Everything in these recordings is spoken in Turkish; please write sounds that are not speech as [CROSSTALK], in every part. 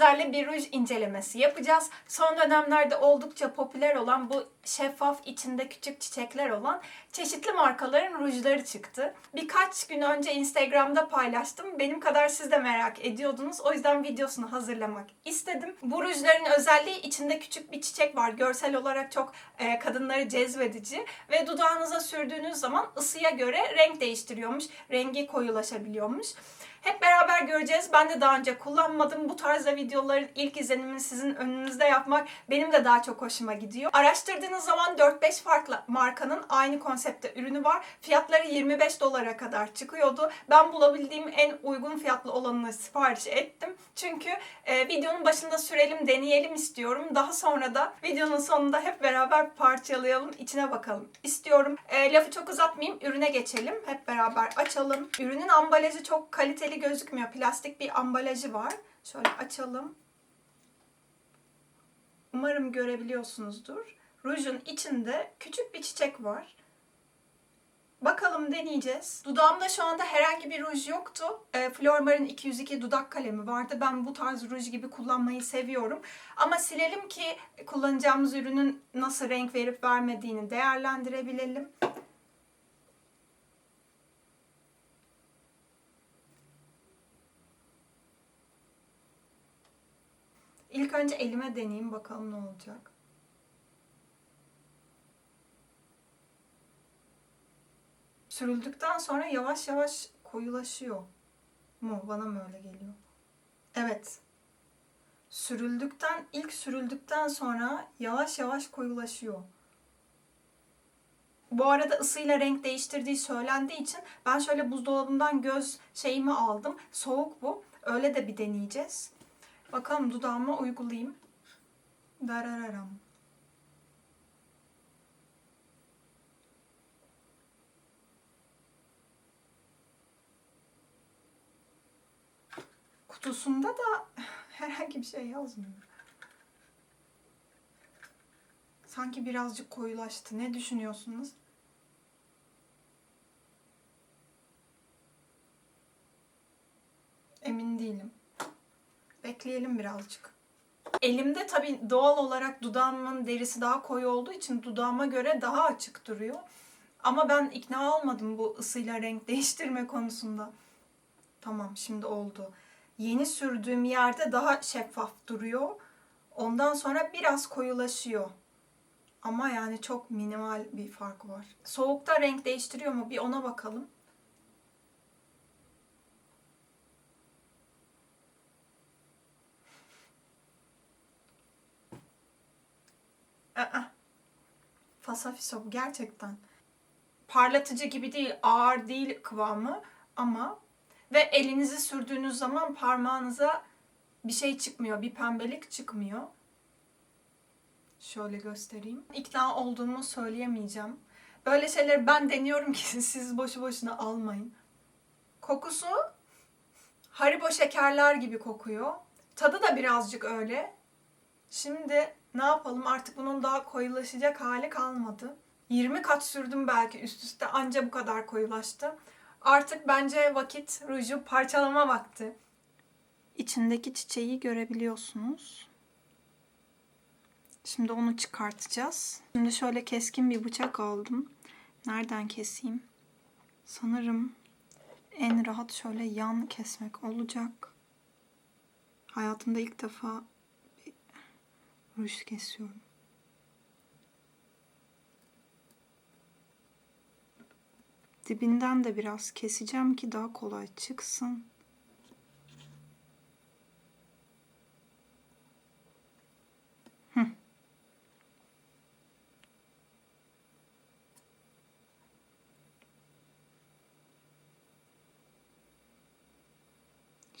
sizlerle bir ruj incelemesi yapacağız. Son dönemlerde oldukça popüler olan bu şeffaf içinde küçük çiçekler olan çeşitli markaların rujları çıktı. Birkaç gün önce Instagram'da paylaştım. Benim kadar siz de merak ediyordunuz. O yüzden videosunu hazırlamak istedim. Bu rujların özelliği içinde küçük bir çiçek var. Görsel olarak çok e, kadınları cezbedici ve dudağınıza sürdüğünüz zaman ısıya göre renk değiştiriyormuş. Rengi koyulaşabiliyormuş. Hep beraber göreceğiz. Ben de daha önce kullanmadım. Bu tarzda videoların ilk izlenimini sizin önünüzde yapmak benim de daha çok hoşuma gidiyor. Araştırdığınız zaman 4-5 farklı markanın aynı konsepte ürünü var. Fiyatları 25 dolara kadar çıkıyordu. Ben bulabildiğim en uygun fiyatlı olanını sipariş ettim. Çünkü e, videonun başında sürelim, deneyelim istiyorum. Daha sonra da videonun sonunda hep beraber parçalayalım, içine bakalım istiyorum. E, lafı çok uzatmayayım, ürüne geçelim. Hep beraber açalım. Ürünün ambalajı çok kaliteli gözükmüyor. Plastik bir ambalajı var. Şöyle açalım. Umarım görebiliyorsunuzdur. Rujun içinde küçük bir çiçek var. Bakalım deneyeceğiz. Dudağımda şu anda herhangi bir ruj yoktu. E, Flormar'ın 202 dudak kalemi vardı. Ben bu tarz ruj gibi kullanmayı seviyorum. Ama silelim ki kullanacağımız ürünün nasıl renk verip vermediğini değerlendirebilelim. İlk önce elime deneyeyim bakalım ne olacak. Sürüldükten sonra yavaş yavaş koyulaşıyor mu? Bana mı öyle geliyor? Evet. Sürüldükten, ilk sürüldükten sonra yavaş yavaş koyulaşıyor. Bu arada ısıyla renk değiştirdiği söylendiği için ben şöyle buzdolabından göz şeyimi aldım. Soğuk bu. Öyle de bir deneyeceğiz. Bakalım dudağıma uygulayayım. Darararam. Kutusunda da [LAUGHS] herhangi bir şey yazmıyor. Sanki birazcık koyulaştı. Ne düşünüyorsunuz? Bekleyelim birazcık. Elimde tabii doğal olarak dudağımın derisi daha koyu olduğu için dudağıma göre daha açık duruyor. Ama ben ikna olmadım bu ısıyla renk [LAUGHS] değiştirme konusunda. Tamam şimdi oldu. Yeni sürdüğüm yerde daha şeffaf duruyor. Ondan sonra biraz koyulaşıyor. Ama yani çok minimal bir fark var. Soğukta renk değiştiriyor mu? Bir ona bakalım. Fasafiso gerçekten. Parlatıcı gibi değil, ağır değil kıvamı ama ve elinizi sürdüğünüz zaman parmağınıza bir şey çıkmıyor, bir pembelik çıkmıyor. Şöyle göstereyim. İkna olduğumu söyleyemeyeceğim. Böyle şeyleri ben deniyorum ki [LAUGHS] siz boşu boşuna almayın. Kokusu Haribo şekerler gibi kokuyor. Tadı da birazcık öyle. Şimdi ne yapalım artık bunun daha koyulaşacak hali kalmadı. 20 kat sürdüm belki üst üste anca bu kadar koyulaştı. Artık bence vakit ruju parçalama vakti. İçindeki çiçeği görebiliyorsunuz. Şimdi onu çıkartacağız. Şimdi şöyle keskin bir bıçak aldım. Nereden keseyim? Sanırım en rahat şöyle yan kesmek olacak. Hayatımda ilk defa ruj kesiyorum. Dibinden de biraz keseceğim ki daha kolay çıksın.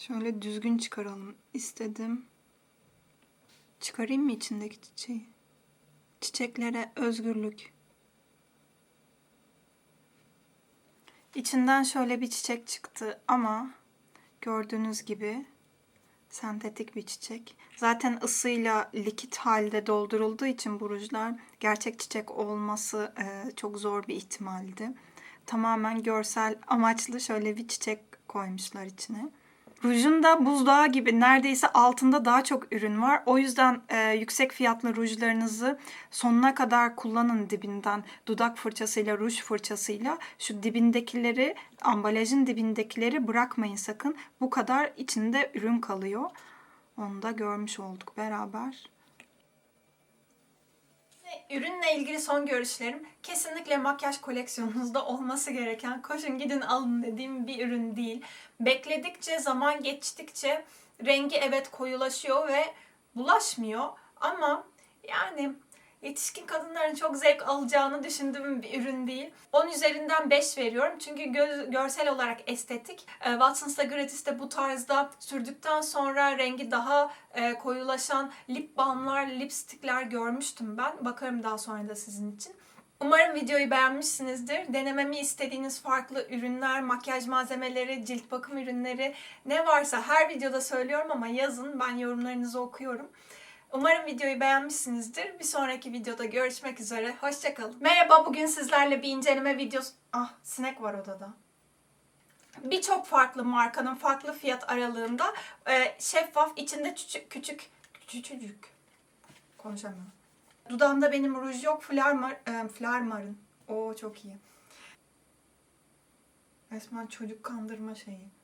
Şöyle düzgün çıkaralım istedim. Çıkarayım mı içindeki çiçeği? Çiçeklere özgürlük. İçinden şöyle bir çiçek çıktı ama gördüğünüz gibi sentetik bir çiçek. Zaten ısıyla likit halde doldurulduğu için bu rujlar gerçek çiçek olması e, çok zor bir ihtimaldi. Tamamen görsel amaçlı şöyle bir çiçek koymuşlar içine. Rujun da buzdağı gibi neredeyse altında daha çok ürün var. O yüzden e, yüksek fiyatlı rujlarınızı sonuna kadar kullanın dibinden. Dudak fırçasıyla, ruj fırçasıyla. Şu dibindekileri, ambalajın dibindekileri bırakmayın sakın. Bu kadar içinde ürün kalıyor. Onu da görmüş olduk beraber. Ürünle ilgili son görüşlerim kesinlikle makyaj koleksiyonunuzda olması gereken koşun gidin alın dediğim bir ürün değil. Bekledikçe zaman geçtikçe rengi evet koyulaşıyor ve bulaşmıyor ama yani yetişkin kadınların çok zevk alacağını düşündüğüm bir ürün değil. 10 üzerinden 5 veriyorum çünkü göz, görsel olarak estetik. E, Watsons'ta Gratis'te bu tarzda sürdükten sonra rengi daha e, koyulaşan lip balmlar, lipstikler görmüştüm ben. Bakarım daha sonra da sizin için. Umarım videoyu beğenmişsinizdir. Denememi istediğiniz farklı ürünler, makyaj malzemeleri, cilt bakım ürünleri ne varsa her videoda söylüyorum ama yazın ben yorumlarınızı okuyorum. Umarım videoyu beğenmişsinizdir. Bir sonraki videoda görüşmek üzere. Hoşçakalın. Merhaba bugün sizlerle bir inceleme videosu... Ah sinek var odada. Birçok farklı markanın farklı fiyat aralığında e, şeffaf içinde küçük küçük küçücük konuşamıyorum. Dudağımda benim ruj yok. Flarmar, e, Flarmar'ın. Oo çok iyi. Resmen çocuk kandırma şeyi.